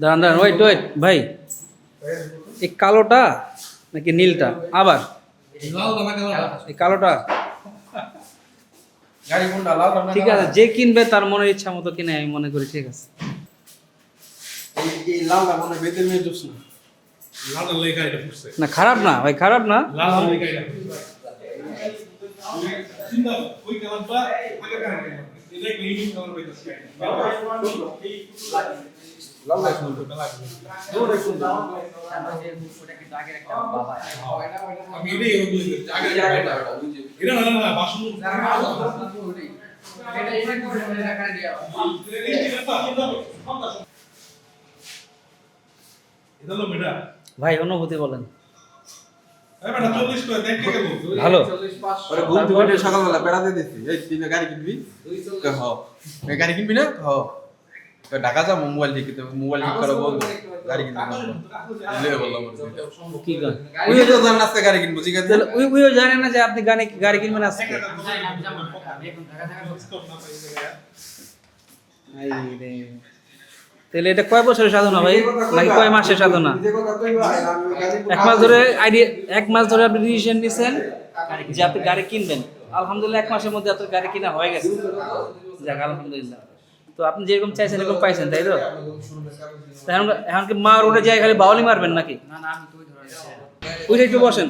দাঁড়ান দাঁড়ান wait wait ভাই, এই কালোটা নাকি নীলটা? আবার। এই কালোটা। ঠিক আছে, যে কিনবে তার মনের ইচ্ছা মতো কিনে, আমি মনে করি, ঠিক আছে। মনে হয় বেতের মেয়ে জুস না। লাল এটা এটা হলো মেটা ভাই অনুভূতি বলেন ভালো। ওরে ঘুম থেকে উঠে সকালবেলা বেড়াতে দিছি। এই তুই গাড়ি কিনবি? হ। গাড়ি কিনবি না? হ। তো ঢাকা যা মোবাইল ঠিক মোবাইল ঠিক করে বল। গাড়ি লে বললাম। কি গান? ওই তো জান আজকে গাড়ি কিনবো ঠিক আছে? তাহলে ওই জানে না যে আপনি গানে গাড়ি কিনবেন আজকে। রে। তাহলে এটা কয় বছরের সাধনা ভাই? নাকি কয় মাসের সাধনা? এক মাস ধরে আইডিয়া এক মাস ধরে আপনি ডিসিশন নিছেন? যে আপনি গাড়ি কিনবেন আলহামদুলিল্লাহ এক মাসের মধ্যে আপনার গাড়ি কিনা হয়ে গেছে। যাক আলহামদুলিল্লাহ। তো আপনি যেরকম চাইছেন এরকম পাইছেন তাই তো? এখন এখন কি মা রোডে যায় খালি বাউলি মারবেন নাকি? ওই একটু বসেন।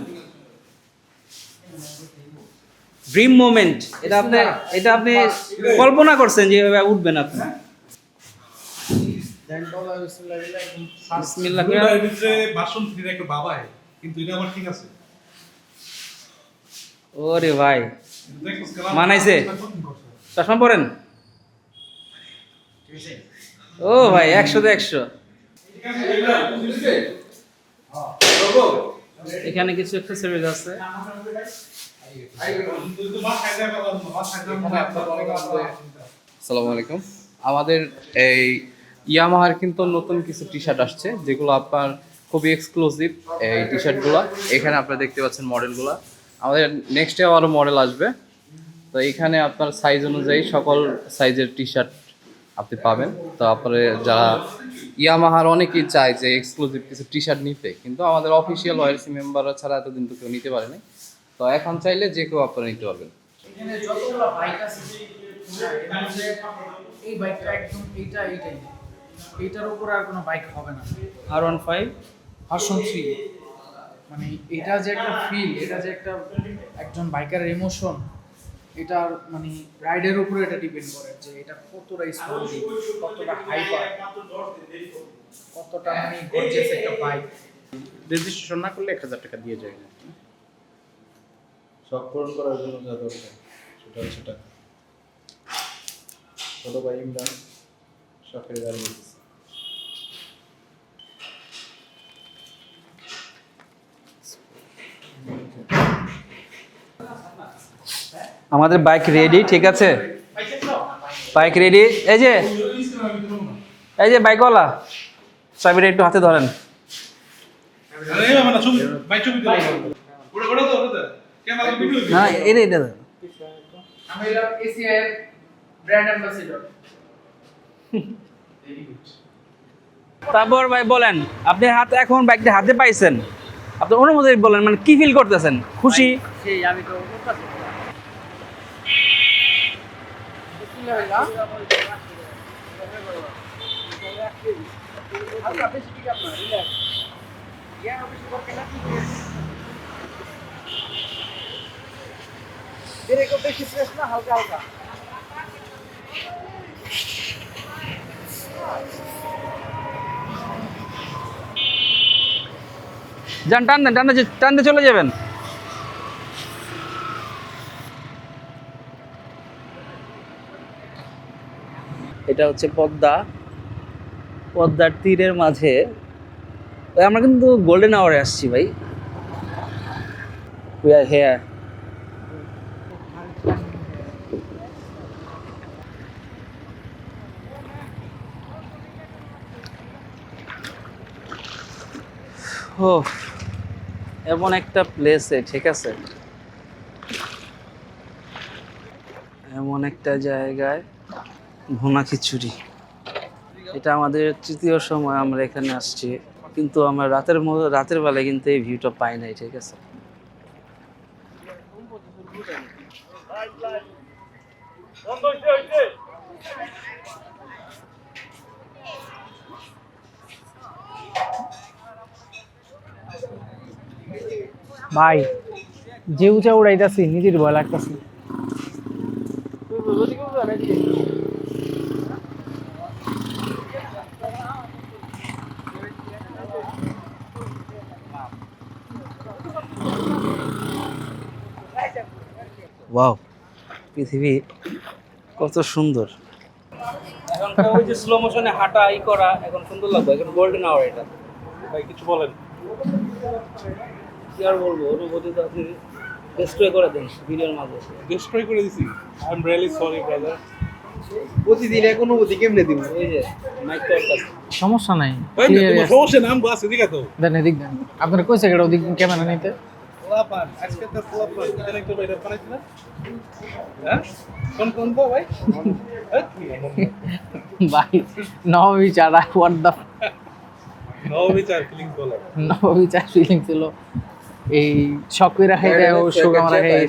ড্রিম মোমেন্ট এটা আপনি এটা আপনি কল্পনা করছেন যে উঠবেন আপনি। বিসমিল্লাহ করে ভিতরে বাসন ফ্রির একটা বাবা কিন্তু এটা আবার ঠিক আছে ওরে ভাই মানাইছে? চশমা পরেন ও ভাই একশো তো একশো এখানে কিছু একটা অ্যাক্সেসরিজ আছে আসসালামু আলাইকুম আমাদের এই ইয়ামাহার কিন্তু নতুন কিছু টি শার্ট আসছে, যেগুলো আপনার খুবই এক্সক্লুসিভ এই টি শার্টগুলো এখানে আপনারা দেখতে পাচ্ছেন মডেলগুলো আমাদের নেক্সট ডে আরও মডেল আসবে। তো এখানে আপনার সাইজ অনুযায়ী সকল সাইজের টি শার্ট আপনি পাবেন। তো আপনারা যারা ইয়ামাহার অনেকেই চায় যে এক্সক্লুসিভ কিছু টি শার্ট নিতে, কিন্তু আমাদের অফিসিয়াল ওয়াইসি মেম্বাররা ছাড়া এতদিন তো কেউ নিতে পারেনি তো এখন চাইলে যে কেউ আপনারা নিতে পারবেন। এই বাইকটা একদম এইটা, এইটাই। এইটার উপর আর কোনো বাইক হবে না। আর ওয়ান ফাইভ ভার্সন থ্রি মানে এটা যে একটা ফিল এটা যে একটা একজন বাইকারের ইমোশন এটার মানে রাইডের উপরে এটা ডিপেন্ড করে যে এটা কতটা স্মুথলি কতটা হাইপার কতটা মানে গর্জিয়াস একটা বাইক রেজিস্ট্রেশন না করলে এক হাজার টাকা দিয়ে যায়। না সব পূরণ করার জন্য যা দরকার সেটা হচ্ছে টাকা। ছোট ভাই ইমরান। গাড়ি আমাদের বাইক রেডি ঠিক আছে? বাইক রেডি এই যে এই যে বাইকওয়ালা চাবিটা একটু হাতে ধরেন। না এটা এটা তারপর ভাই বলেন, আপনি হাতে এখন বাইকটা হাতে পাইছেন। আপনি অনুমতি বলেন মানে কি ফিল করতেছেন? খুশি? হালকা হালকা যান, টান দেন, টানতে টানতে চলে যাবেন। এটা হচ্ছে পদ্মা। পদ্মার তীরের মাঝে। আমরা কিন্তু গোল্ডেন আওয়ারে আসছি, ভাই। উই আর হেয়ার ও এমন একটা প্লেসে ঠিক আছে? এমন একটা জায়গায় ভুনা খিচুড়ি। এটা আমাদের তৃতীয় সময় আমরা এখানে আসছি। কিন্তু আমরা রাতের রাতের বেলায় কিন্তু এই ভিউটা পাই নাই, ঠিক আছে? ভাই যে উঁচা উড়াইতাছি নিজের ভয় লাগতাছে। ওয়াও পৃথিবী কত সুন্দর। এখন ওই যে স্লো মোশনে হাঁটা ই করা এখন সুন্দর লাগবে এখন গোল্ডেন আওয়ার এটা। ভাই কিছু বলেন। কি আর বলব অনুভূতি তো আপনি ডিস্ট্রয় করে দেন ভিডিওর মাঝে। ডিস্ট্রয় করে দিছি। I am really sorry brother প্রতিদিন এক অনুভূতি কেমনে দিব? ওই যে সমস্যা নাই। সমস্যা নাম বাস এদিকে তো দেন এদিক দেন। আপনার কইছে কেটে ওদিক ক্যামেরা নিতে? পোলাপান আজকে তো পোলাপান এটা একটু বাইরে বানাইছি হ্যাঁ? কোন কোন তো ভাই? হোয়াট বলে। এই শখ করে দেয় রাখাই